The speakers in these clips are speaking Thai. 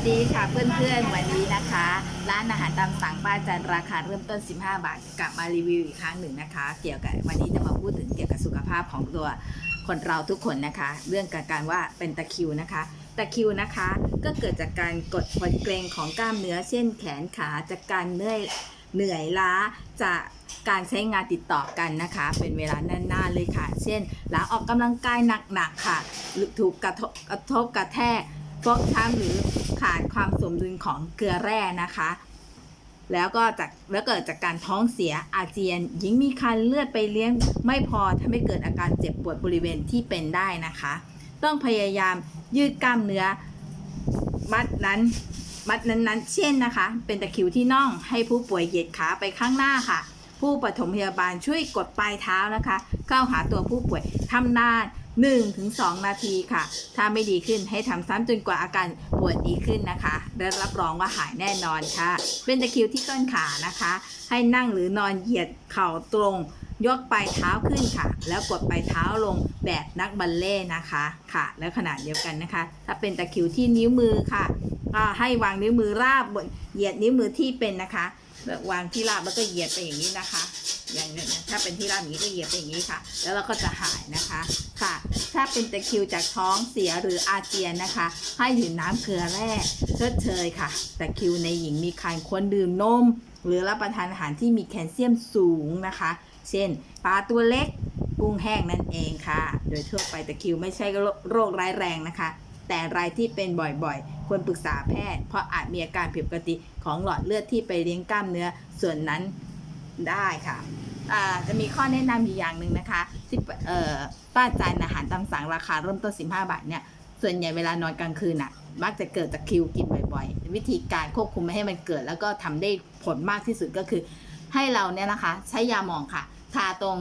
วัสดีค่ะเพื่อนๆวันนี้นะคะ ร้านอาหารตามสั่งป้าจันราคาเริ่มต้น 15 บาทกลับมารีวิวอีกครั้งหนึ่งนะคะ เกี่ยวกับวันนี้จะมาพูดถึงเกี่ยวกับสุขภาพของตัวคนเราทุกคนนะคะ เรื่องการการว่าเป็นตะคิวนะคะตะคิวนะคะ ก็เกิดจากการกดผ่อนเกร็งของกล้ามเนื้อเช่นแขนขาจากการเหนื่อยเหนื่อยล้าจากการใช้งานติดต่อกันนะคะ เป็นเวลานานๆเลยค่ะ เช่น หลังออกกำลังกายหนักๆค่ะ หรือถูกกระทบกระทบกระแทกฟกช้ำหรือ ขาดความสมดุลของเกลือแร่นะคะ แล้วก็จากแล้วเกิดจากการท้องเสียอาเจียน หญิงมีคันเลือดไปเลี้ยงไม่พอถ้าไม่เกิดอาการเจ็บปวดบริเวณที่เป็นได้นะคะ ต้องพยายามยืดกล้ามเนื้อมัดนั้นมัดนั้นๆ เช่นนะคะ เป็นตะคริวที่น่องให้ผู้ป่วยเหยียดขาไปข้างหน้าค่ะ ผู้ปฐมพยาบาลช่วยกดปลายเท้านะคะ เข้าหาตัวผู้ป่วยทำนาน 1-2 นาทีค่ะ ถ้าไม่ดีขึ้นให้ทำซ้ำจนกว่าอาการปวดดีขึ้นนะคะและรับรองว่าหายแน่นอนค่ะ เป็นตะคริวที่ต้นขานะคะ ให้นั่งหรือนอนเหยียดเข่าตรง ยกปลายเท้าขึ้นค่ะ แล้วกดปลายเท้าลงแบบนักบัลเล่นะคะค่ะ แล้วขนาดเดียวกันนะคะ ถ้าเป็นตะคริวที่นิ้วมือค่ะ ก็ให้วางนิ้วมือราบบนเหยียดนิ้วมือที่เป็นนะคะ วางที่ราบแล้วก็เหยียดไปอย่างนี้นะคะ อย่างนี้ถ้าเป็นที่ราบอย่างนี้ก็เหยียดไปอย่างนี้ค่ะ แล้วเราก็จะหายนะคะค่ะ ถ้าเป็นตะคิวจากท้องเสียหรืออาเจียนนะคะ ให้ดื่มน้ำเกลือแร่ชดเชยค่ะตะคิวในหญิงมีคันควรดื่มนม หรือรับประทานอาหารที่มีแคลเซียมสูงนะคะ เช่นปลาตัวเล็กกุ้งแห้งนั่นเองค่ะ โดยทั่วไปตะคิวไม่ใช่โรคร้ายแรงนะคะ แต่รายที่เป็นบ่อยๆ ควรปรึกษาแพทย์ เพราะอาจมีอาการผิดปกติของหลอดเลือดที่ไปเลี้ยงกล้ามเนื้อส่วนนั้นได้ค่ะจะมีข้อแนะนำอยู่อย่างหนึ่งนะคะที่ป้าจันอาหารตามสั่งราคาเริ่มต้น 15 บาทเนี่ยส่วนใหญ่เวลานอนกลางคืนน่ะมักจะเกิดจากคิวกินบ่อยๆ วิธีการควบคุมไม่ให้มันเกิด แล้วก็ทำได้ผลมากที่สุดก็คือ ให้เราเนี่ยนะคะ ใช้ยาหมองค่ะ ทาตรง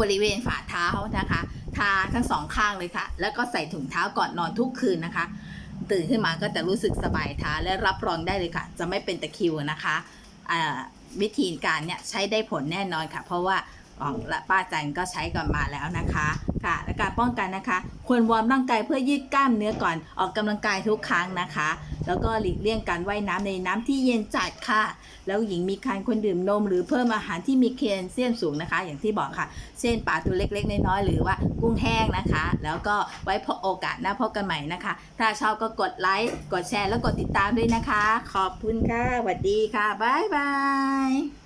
บริเวณฝ่าเท้านะคะ ทาทั้งสองข้างเลยค่ะ แล้วก็ใส่ถุงเท้าก่อนนอนทุกคืนนะคะ ตื่นขึ้นมาก็จะรู้สึกสบายเท้าและรับรองได้เลยค่ะ จะไม่เป็นตะคริวนะคะอ่าวิธีการเนี่ยใช้ได้ผลแน่นอนค่ะ เพราะว่าของและป้าจันก็ใช้ก่อนมาแล้วนะคะ และการป้องกันนะคะ ควรวอร์มร่างกายเพื่อยืดกล้ามเนื้อก่อนออกกำลังกายทุกครั้งนะคะ แล้วก็หลีกเลี่ยงการว่ายน้ำในน้ำที่เย็นจัดค่ะ แล้วหญิงมีคันควรดื่มนม หรือเพิ่มอาหารที่มีแคลเซียมสูงนะคะ อย่างที่บอกค่ะ เช่นปลาตัวเล็ก ๆ น้อยๆหรือว่ากุ้งแห้งนะคะ แล้วก็ไว้พบโอกาสหน้าพบกันใหม่นะคะ ถ้าชอบก็กดไลค์กดแชร์แล้วกดติดตามด้วยนะคะ ขอบคุณค่ะสวัสดีค่ะบ๊ายบาย